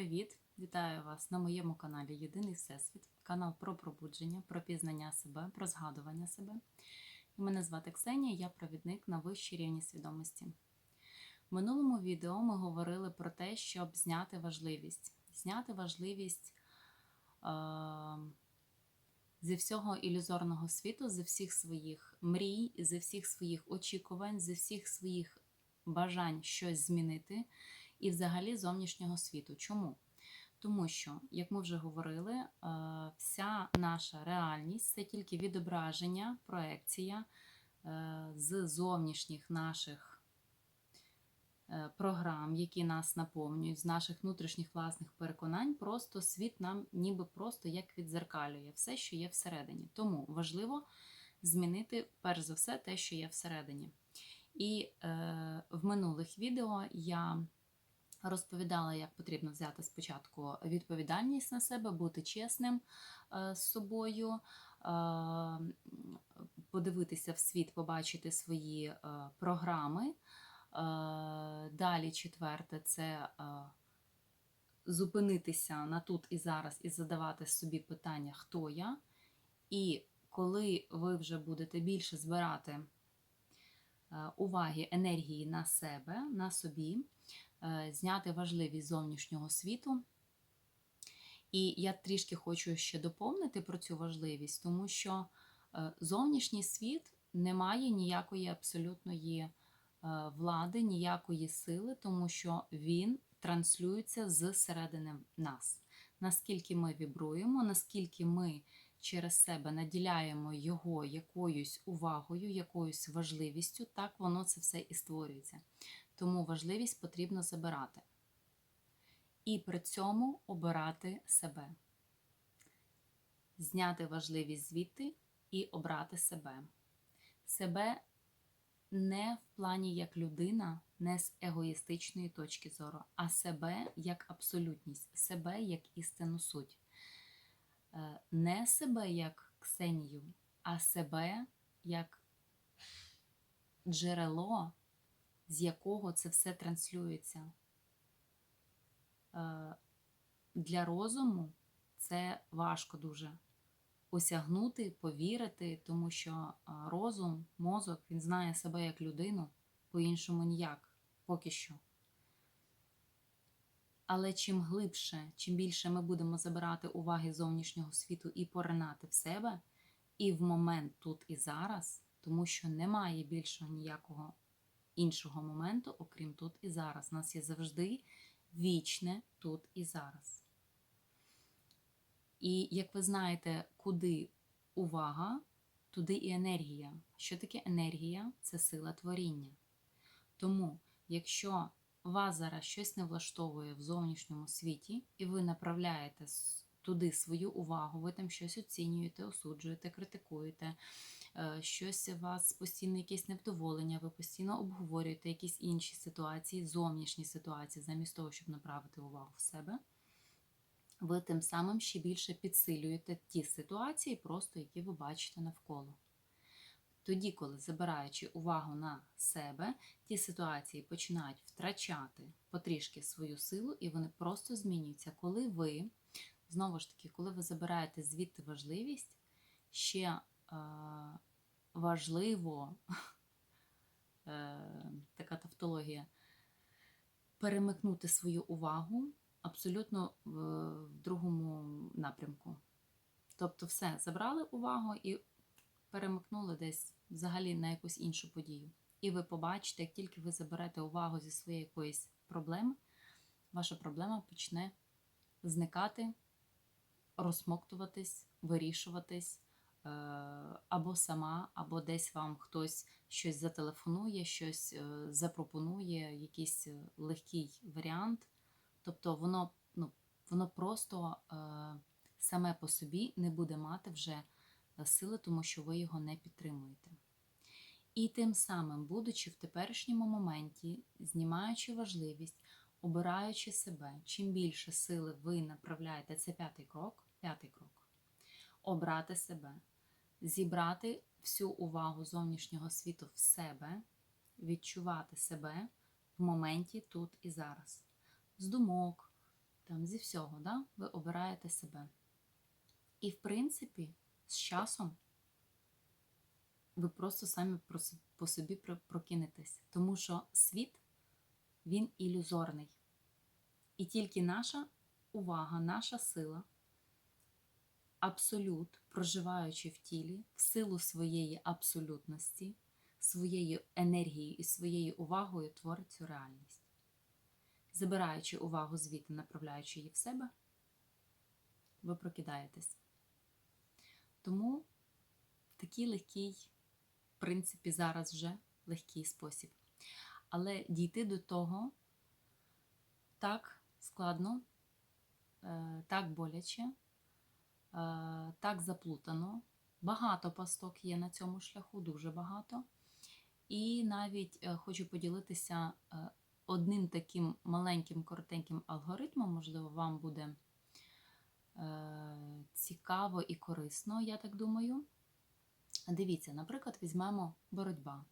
привіт! Вітаю вас на моєму каналі Єдиний Всесвіт, канал про пробудження, про пізнання себе, про згадування себе. Мене звати Ксенія, я провідник на вищій рівні свідомості. В минулому відео ми говорили про те, щоб зняти важливість. Зняти важливість е- зі всього ілюзорного світу, зі всіх своїх мрій, зі всіх своїх очікувань, зі всіх своїх бажань щось змінити і взагалі зовнішнього світу. Чому? Тому що, як ми вже говорили, е, вся наша реальність це тільки відображення, проекція е, з зовнішніх наших е, програм, які нас наповнюють, з наших внутрішніх власних переконань. Просто світ нам ніби просто як відзеркалює все, що є всередині. Тому важливо змінити перш за все те, що є всередині. І е, в минулих відео я розповідала, як потрібно взяти спочатку відповідальність на себе, бути чесним е, з собою, е, подивитися в світ, побачити свої е, програми. Далі, четверте, це зупинитися на тут і зараз і задавати собі питання, хто я. І коли ви вже будете більше збирати уваги, енергії на себе, на собі, Е, зняти важливість зовнішнього світу. І я трішки хочу ще доповнити про цю важливість, тому що е, зовнішній світ не має ніякої абсолютної е, влади, ніякої сили, тому що він транслюється з середини нас. Наскільки ми вібруємо, наскільки ми через себе наділяємо його якоюсь увагою, якоюсь важливістю, так воно це все і створюється тому важливість потрібно забирати. І при цьому обирати себе. Зняти важливість звідти і обрати себе. Себе не в плані як людина, не з егоїстичної точки зору, а себе як абсолютність, себе як істинну суть. Е, не себе як Ксенію, а себе як джерело з якого це все транслюється. Е, для розуму це важко дуже осягнути, повірити, тому що е, розум, мозок, він знає себе як людину, по-іншому ніяк, поки що. Але чим глибше, чим більше ми будемо забирати уваги зовнішнього світу і поринати в себе, і в момент тут і зараз, тому що немає більшого ніякого іншого моменту, окрім тут і зараз. У нас є завжди вічне тут і зараз. І як ви знаєте, куди увага, туди і енергія. Що таке енергія? Це сила творіння. Тому, якщо вас зараз щось не влаштовує в зовнішньому світі, і ви направляєте туди свою увагу, ви там щось оцінюєте, осуджуєте, критикуєте, Е, щось у вас постійно якесь невдоволення, ви постійно обговорюєте якісь інші ситуації, зовнішні ситуації, замість того, щоб направити увагу в себе. Ви тим самим ще більше підсилюєте ті ситуації, просто які ви бачите навколо. Тоді, коли забираючи увагу на себе, ті ситуації починають втрачати потрішки свою силу, і вони просто змінюються. Коли ви, знову ж таки, коли ви забираєте звідти важливість, ще важливо, е, така тавтологія, перемикнути свою увагу абсолютно в другому напрямку. Тобто, все, забрали увагу і перемикнули десь взагалі на якусь іншу подію. І ви побачите, як тільки ви заберете увагу зі своєї якоїсь проблеми, ваша проблема почне зникати, розсмоктуватись, вирішуватись. Е, або сама, або десь вам хтось щось зателефонує, щось е, запропонує, якийсь е, легкий варіант. Тобто воно ну, воно просто саме по собі не буде мати вже сили, тому що ви його не підтримуєте. І тим самим, будучи в теперішньому моменті, знімаючи важливість, обираючи себе, чим більше сили ви направляєте, це п'ятий крок, п'ятий крок обрати себе, зібрати всю увагу зовнішнього світу в себе, відчувати себе в моменті тут і зараз, з думок, там, зі всього, да? ви обираєте себе. І, в принципі, з часом ви просто самі по собі про- прокинетесь. Тому що світ, він ілюзорний. І тільки наша увага, наша сила, абсолют, проживаючи в тілі, в силу своєї абсолютності, своєю енергією і своєю увагою творить цю реальність. Забираючи увагу звідти, направляючи її в себе, ви прокидаєтесь. Тому такий легкий, принципі, зараз вже легкий спосіб. Але дійти до того так складно, е, так боляче, е, так заплутано. Багато пасток є на цьому шляху, дуже багато. І навіть е, хочу поділитися одним таким маленьким, коротеньким алгоритмом, можливо, вам буде цікаво і корисно, я так думаю. Дивіться, наприклад, візьмемо боротьба.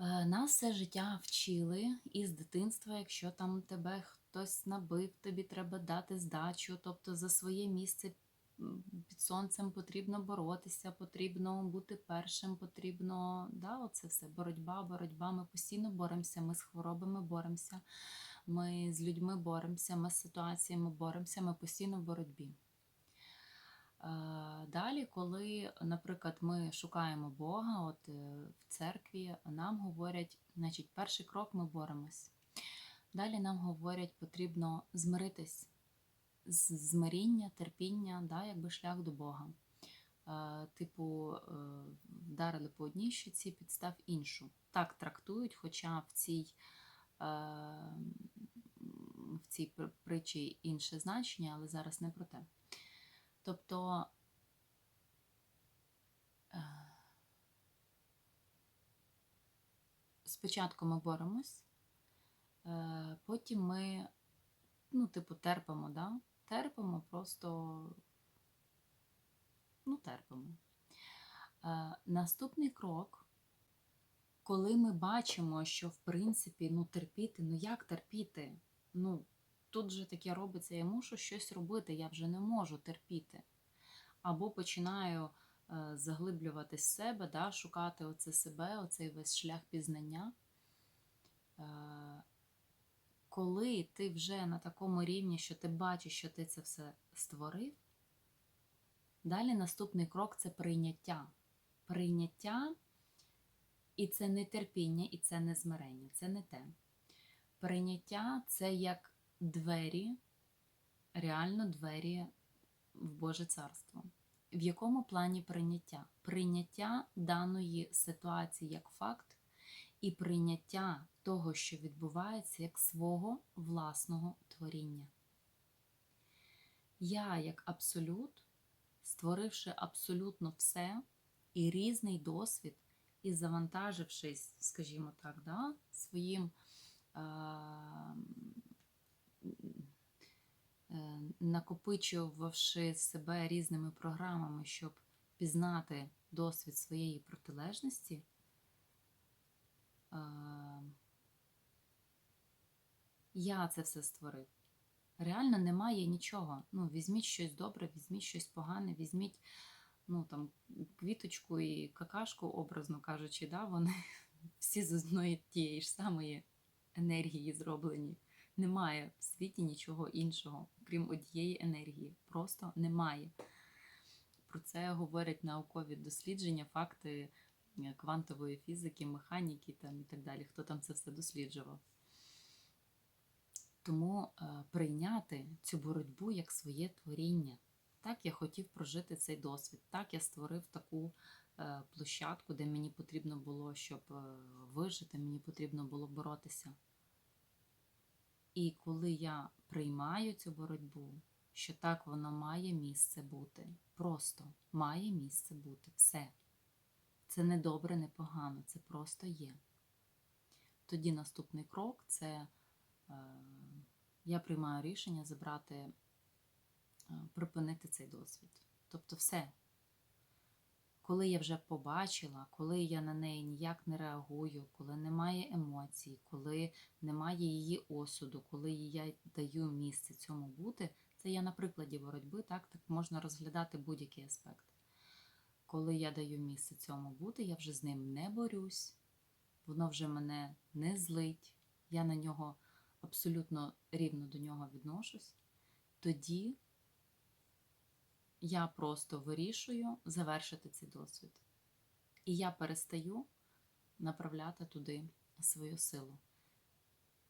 Е, Нас все життя вчили із дитинства, якщо там тебе хтось набив, тобі треба дати здачу, тобто за своє місце під сонцем потрібно боротися, потрібно бути першим, потрібно, да, оце все боротьба, боротьба. Ми постійно боремося, ми з хворобами боремося, ми з людьми боремося, ми з ситуаціями боремося, ми постійно в боротьбі. Далі, коли, наприклад, ми шукаємо Бога, от е, в церкві нам говорять, значить, перший крок ми боремось. Далі нам говорять, потрібно змиритись, змиріння, терпіння, да, якби шлях до Бога. Е, Типу, е, вдарили по одній щоці, підстав іншу. Так трактують, хоча в цій, в цій притчі інше значення, але зараз не про те. Тобто е, спочатку ми боремось, е, потім ми, ну, типу, терпимо, да? терпимо, просто ну, терпимо. Е, Наступний крок, коли ми бачимо, що в принципі ну, терпіти, ну як терпіти? Ну, тут же таке робиться, я мушу щось робити, я вже не можу терпіти. Або починаю е, заглиблювати себе, да, шукати оце себе, оцей весь шлях пізнання. Е, коли ти вже на такому рівні, що ти бачиш, що ти це все створив, далі наступний крок це прийняття. Прийняття, і це не терпіння, і це не змирення, це не те. Прийняття це як двері, реально двері в Боже Царство. В якому плані прийняття? Прийняття даної ситуації як факт, і прийняття того, що відбувається, як свого власного творіння. Я, як абсолют, створивши абсолютно все і різний досвід, і завантажившись, скажімо так, да, своїм е, накопичувавши себе різними програмами, щоб пізнати досвід своєї протилежності, е, я це все створив. Реально немає нічого. Ну, візьміть щось добре, візьміть щось погане, візьміть ну, там, квіточку і какашку, образно кажучи, да, вони всі з одної тієї ж самої енергії зроблені. Немає в світі нічого іншого, крім однієї енергії. Просто немає. Про це говорять наукові дослідження, факти е, квантової фізики, механіки там, і так далі. Хто там це все досліджував. Тому е, прийняти цю боротьбу як своє творіння. Так я хотів прожити цей досвід. Так я створив таку е, площадку, де мені потрібно було, щоб вижити, мені потрібно було боротися. І коли я приймаю цю боротьбу, що так воно має місце бути, просто має місце бути все. Це не добре, не погано, це просто є. Тоді наступний крок це е, я приймаю рішення забрати, е, припинити цей досвід. Тобто все. Коли я вже побачила, коли я на неї ніяк не реагую, коли немає емоцій, коли немає її осуду, коли я даю місце цьому бути, це я на прикладі боротьби, так, так можна розглядати будь-який аспект. Коли я даю місце цьому бути, я вже з ним не борюсь, воно вже мене не злить, я на нього абсолютно рівно до нього відношусь, тоді я просто вирішую завершити цей досвід. І я перестаю направляти туди свою силу,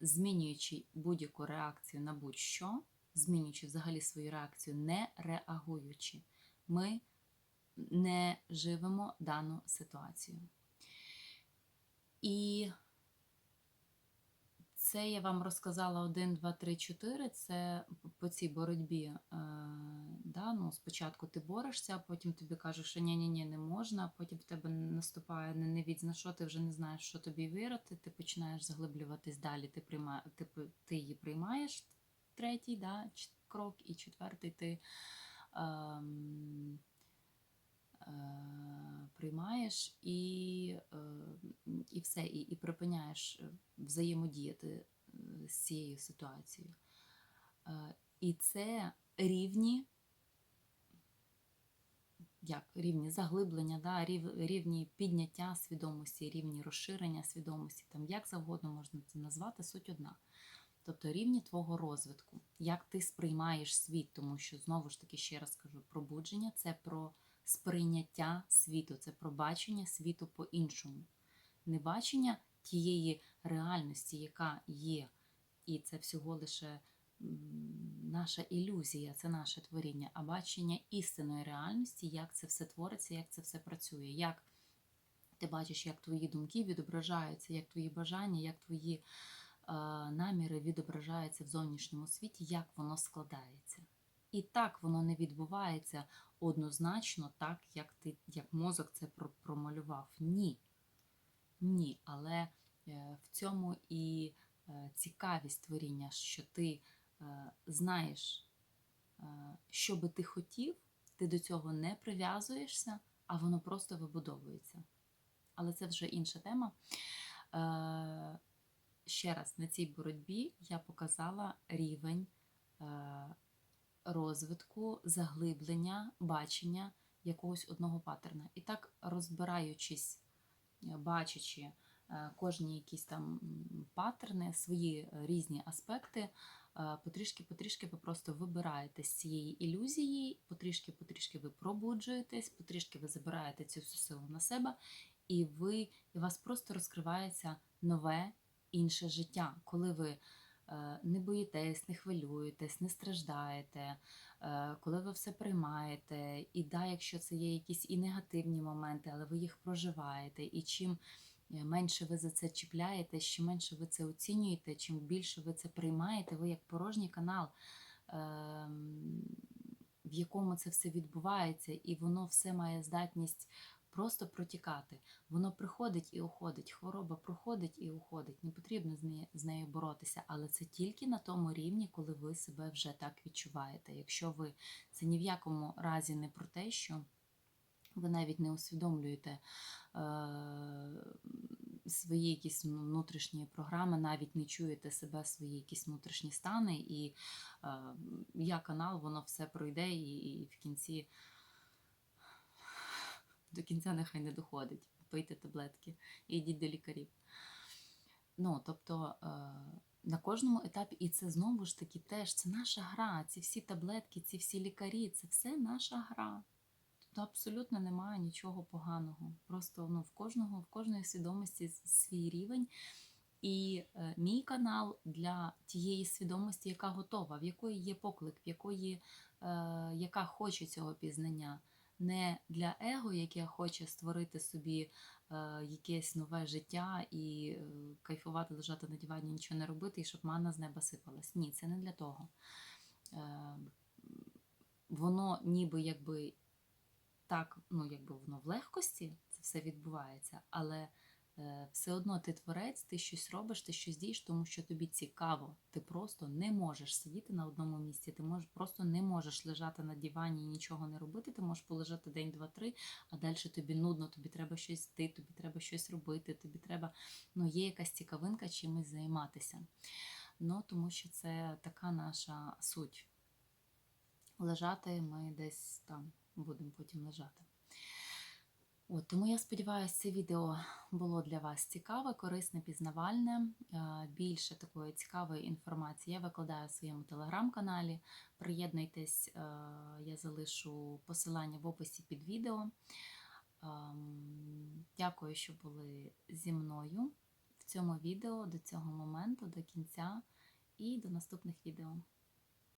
змінюючи будь-яку реакцію на будь-що, змінюючи взагалі свою реакцію, не реагуючи, ми не живемо дану ситуацію. І це я вам розказала 1, 2, 3, 4. Це по цій боротьбі. Е, да, ну, спочатку ти борешся, а потім тобі кажуть, що ні ні ні не можна, а потім в тебе наступає ненавідь, на що ти вже не знаєш, що тобі вірити, ти починаєш заглиблюватись далі, ти, прийма, ти, ти її приймаєш, третій да, крок, і четвертий ти. Ем, е, Приймаєш і е, все, і і припиняєш взаємодіяти з цією ситуацією. Е, І це рівні, як рівні заглиблення, да, рівні підняття свідомості, рівні розширення свідомості, там як завгодно можна це назвати, суть одна. Тобто рівні твого розвитку, як ти сприймаєш світ, тому що знову ж таки ще раз кажу, пробудження це про сприйняття світу, це про бачення світу по-іншому. Не бачення тієї реальності, яка є, і це всього лише наша ілюзія, це наше творіння, а бачення істинної реальності, як це все твориться, як це все працює. як ти бачиш, як твої думки відображаються, як твої бажання, як твої е, наміри відображаються в зовнішньому світі, як воно складається. І так воно не відбувається однозначно, так, як ти, як мозок це промалював. Ні. Ні. Але е, в цьому і е, цікавість творіння, що ти е, знаєш, що би ти хотів, ти до цього не прив'язуєшся, а воно просто вибудовується. Але це вже інша тема. Ще раз, на цій боротьбі я показала рівень розвитку, заглиблення, бачення якогось одного паттерна. І так, розбираючись, бачачи кожні якісь там паттерни, свої різні аспекти, потрішки-потрішки ви просто вибираєте з цієї ілюзії, потрішки-потрішки ви пробуджуєтесь, потрішки ви забираєте цю всю силу на себе, і ви, і у вас просто розкривається нове інше життя, коли ви. Е, не боїтесь, не хвилюєтесь, не страждаєте, е, коли ви все приймаєте, і да, якщо це є якісь і негативні моменти, але ви їх проживаєте, і чим е, менше ви за це чіпляєте, чим менше ви це оцінюєте, чим більше ви це приймаєте, ви як порожній канал. Ем, в якому це все відбувається, і воно все має здатність просто протікати. Воно приходить і уходить. Хвороба проходить і уходить. Не потрібно з нею боротися, але це тільки на тому рівні, коли ви себе вже так відчуваєте. Якщо ви це ні в якому разі не про те, що ви навіть не усвідомлюєте е, свої якісь внутрішні програми, навіть не чуєте себе, свої якісь внутрішні стани, і е, я канал, воно все пройде, і, і в кінці до кінця нехай не доходить. Пийте таблетки і йдіть до лікарів. Ну, тобто е, на кожному етапі, і це знову ж таки теж це наша гра. Ці всі таблетки, ці всі лікарі це все наша гра. Тут абсолютно немає нічого поганого. Просто ну, в кожного, в кожної свідомості свій рівень. І е, мій канал для тієї свідомості, яка готова, в якої є поклик, в якої, е, яка хоче цього пізнання не для его, яке хоче створити собі е, якесь нове життя і е, кайфувати, лежати на дивані, нічого не робити, і щоб манна з неба сипалась. Ні, це не для того. Е, воно ніби якби так, ну якби воно в легкості це все відбувається, але Все одно ти творець, ти щось робиш, ти щось дієш, тому що тобі цікаво. Ти просто не можеш сидіти на одному місці. Ти можеш просто не можеш лежати на дивані і нічого не робити. Ти можеш полежати день, два, три, а далі тобі нудно, тобі треба щось йти, тобі треба щось робити, тобі треба, ну, є якась цікавинка чимось займатися. Ну, тому що це така наша суть. Лежати ми десь там будемо потім лежати. От, тому я сподіваюся, це відео було для вас цікаве, корисне, пізнавальне. Е, Більше такої цікавої інформації я викладаю в своєму телеграм-каналі. Приєднуйтесь, е, я залишу посилання в описі під відео. Ем, Дякую, що були зі мною в цьому відео до цього моменту, до кінця, і до наступних відео.